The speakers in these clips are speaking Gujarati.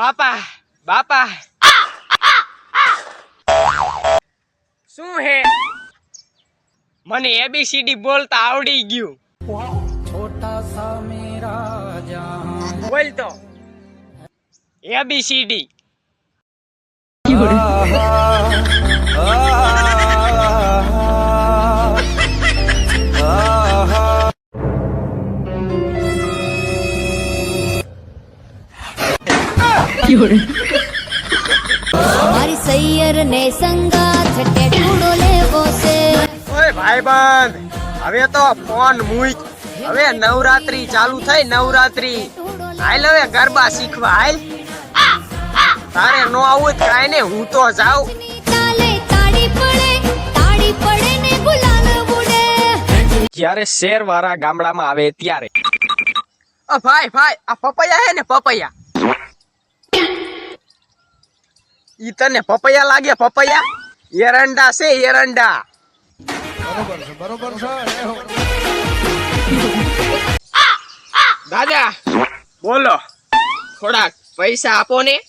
બાપા બાપા. શું હે? મને એબીસીડી બોલતા આવડી ગયું. બોલ તો. એબીસીડી મારી સૈયર ને સંગાથ ટેટુડો લેવો છે. ઓય ભાઈબંધ હવે તો ફોન મૂક. હવે નવરાત્રી ચાલુ થઈ નવરાત્રી. હાલ હવે ગરબા શીખવા હાલ. તારે નો આવું જ કાંઈ ને હું તો જાઉં. તાલે તાળી પડે તાળી પડે ને ગુલાલ ઉડે. જ્યારે શેર વાળા ગામડામાં આવે ત્યારે. ભાઈ ભાઈ આ પપૈયા હે ને પપૈયા? ઈ તને પપૈયા લાગે પપૈયા? એરંડા છે એરંડા. દાદા બોલો. થોડાક પૈસા આપો ને.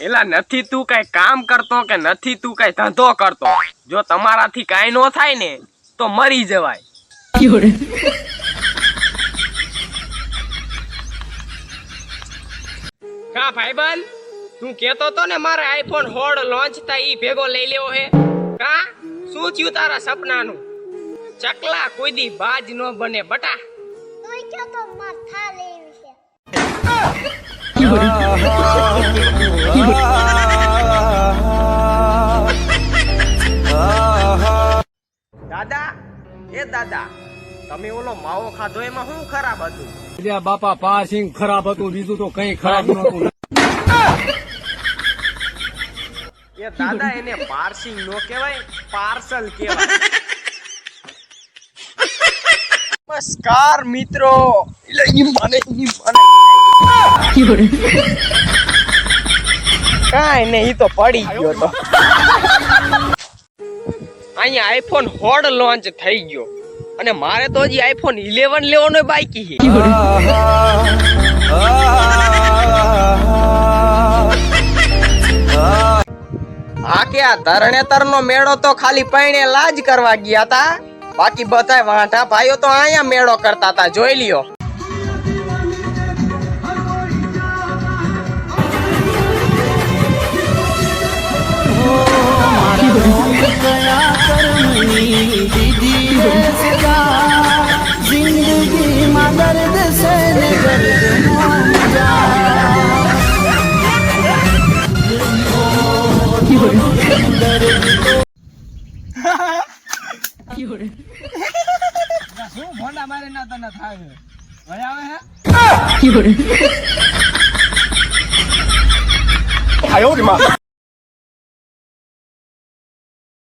એલા નથી તું કઈ કામ કરતો કે નથી તું કઈ ધંધો કરતો? જો તમારાથી કાંઈ નો થાય ને તો મરી જવાય. કા ભાઈબંધ? તું કેતો તો ને મારે આઈફોન હોડ લોન્ચ થાય ઈ ભેગો લઈ લેવો હે. કા? શું થયું તારા સપનાનું? ચકલા કોઈ દી બાજ નો બને બટા. દાદા એ દાદા તમે ઓલો માવો ખાધો એમાં શું ખરાબ હતું? એટલે બાપા પાસિંગ ખરાબ હતું બીજું તો કઈ ખરાબ નહોતું. એ દાદા એને પાર્સિંગ નો કહેવાય, પાર્સલ કહેવાય. નમસ્કાર મિત્રો. એટલે ઈ મને ઈ મને. કાંઈ નહીં, ઈ તો પડી ગયો તો. અહીંયા આઈફોન હોડ લોન્ચ થઈ ગયો. અને મારે તો હજી આઈફોન 11 લેવાનો બાકી છે. આ ધરણેતર નો મેળો તો ખાલી પૈણે લાજ કરવા ગયા તા. બાકી બધા વાંઠા ભાઈઓ તો અહીંયા મેળો કરતા તા. જોઈ લ્યો. શું ભોંડા મારી ના તને થાય હવે આવે હે?